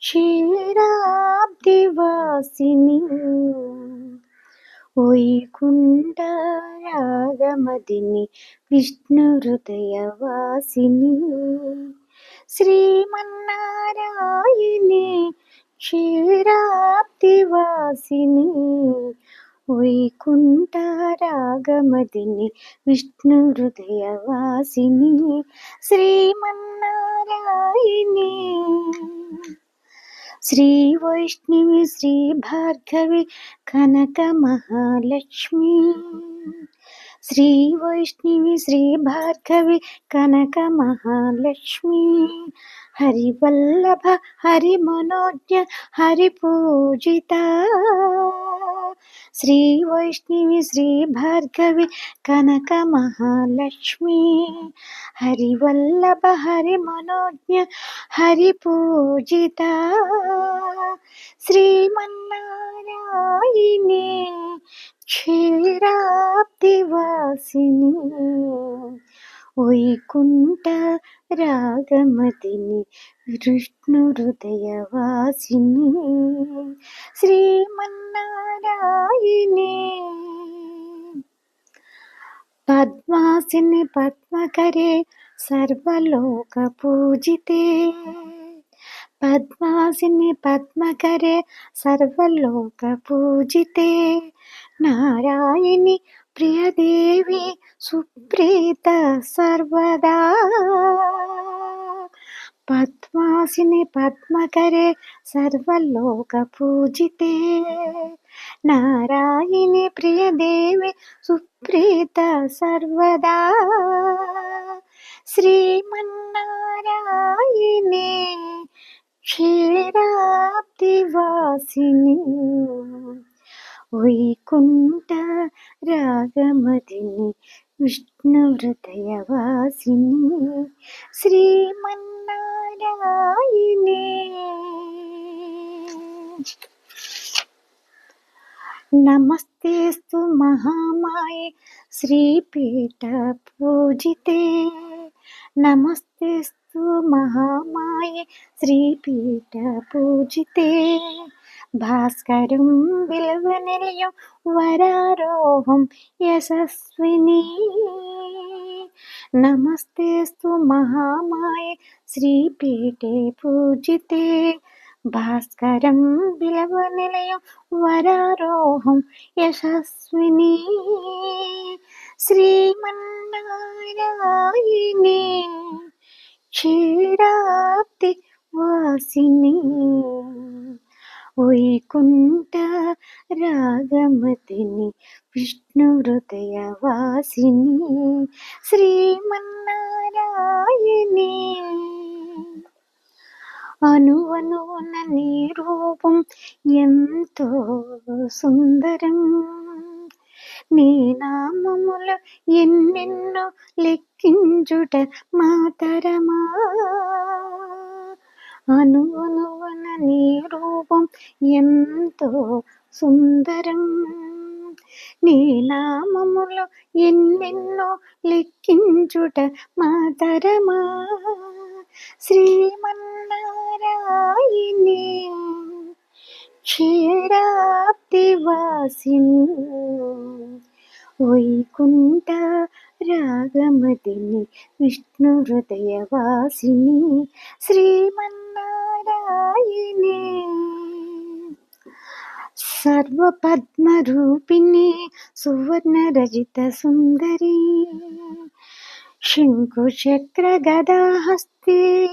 క్షీరాబ్దివాసిని. వైకుంఠ రాగమదిని విష్ణు హృదయవాసిని శ్రీమన్నారాయణి క్షీరాబ్దివాసిని. వైకుంఠ రాగమదిని విష్ణు హృదయవాసిని శ్రీమన్నారాయణి श्री वैष्णवी, श्री भार्गवी, कनक महाक्ष्मी श्रीवैष्णवी श्रीभार्गवी कनकमहालक्ष्मी श्रीवैष्णवी श्रीभार्गवी कनकमहालक्ष्मी हरिवल्लभ हरिमनोज्ञ हरिपूजिता श्रीवैष्णवी श्रीभार्गवी कनकमहालक्ष्मी हरिवल्लभ हरिमनोज्ञ మనోజ్ఞ హరి పూజిత శ్రీ వైష్ణవి క్షీరాబ్దివాసిని వైకుంఠ రాగమతిని విష్ణు హృదయవాసిని శ్రీమన్నారాయణే. పద్మాసిని పద్మకరే సర్వలోక పూజితే. పద్మాసిని పద్మకరే సర్వలోక పూజితే. నారాయణి ప్రియదేవి సుప్రీత సర్వదా. పద్మాసిని పద్మకరే సర్వలోక పూజితే. నారాయణి ప్రియదేవి సుప్రీత సర్వదా. శ్రీమన్నారాయణే క్షీరాబ్దివాసిని వైకుంఠ రాగమదిని విష్ణు హృదయవాసిని శ్రీమన్నారాయణి. నమస్తేస్తు మహామాయ శ్రీపీఠ നമസ്തേസ്തു മഹാമായ ശ്രീപീഠ പൂജിതേ ഭാസ്കരും വിലവനിലയും വരാരോഹം യശസ്വിനി. നമസ്തേസ്തു മഹാമായ ശ്രീപീഠേ പൂജിതേ ഭാസ്കരം വിലവനിലയം വരാരോഹം യശസ്വിനീ. యశస్విని శ్రీమన్నారాయణి క్షీరాబ్ది వాసిని వైకుంఠ రాగమతిని విష్ణు హృదయ వాసిని శ్రీమన్నారాయణి అనువనువున నీ రూపం ఎంతో సుందరం నీ నామములు ఎన్నెన్నో లెక్కించుట మాతరమా అనువనువన నీ రూపం ఎంతో సుందరం నీ నామములు ఎన్నెన్నో లెక్కించుట మాతరమా శ్రీమన్నారాయణి క్షీరాబ్దివాసిని వైకుంఠ రాగమతిని విష్ణు హృదయవాసిని శ్రీమన్నారాయణి. సర్వపద్మరూపిణి సువర్ణ రజిత సుందరి శంకుచక్ర గదాహస్తే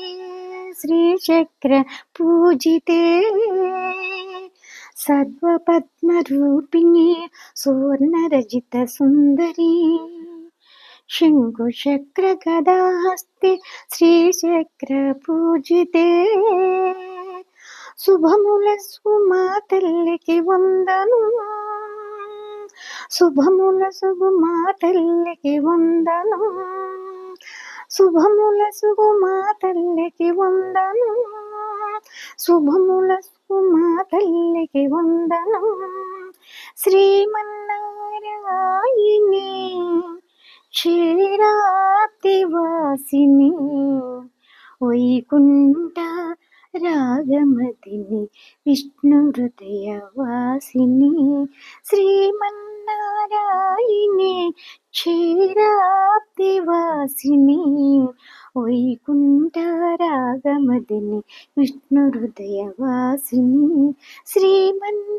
శ్రీచక్ర సర్వపద్మరూపిణి సువర్ణరజిత సుందరి. శంకుచక్ర గదాహస్తే శ్రీచక్ర పూజితే శుభముల సుమా తల్లికి వందను. శుభముల సుగుమా తల్లికి వందను. శుభముల సుగుమా తల్లికి వందను. శుభముల మా తల్లికి వందనం. శ్రీమన్నారాయణి క్షీరాబ్దివాసిని వైకుంఠ రాగమతిని విష్ణు హృదయ వాసిని శ్రీమన్నారాయణి క్షీరాబ్ది వాసిని వైకుంఠ రాగమదిని విష్ణు హృదయ వాసిని శ్రీమన్నారాయణి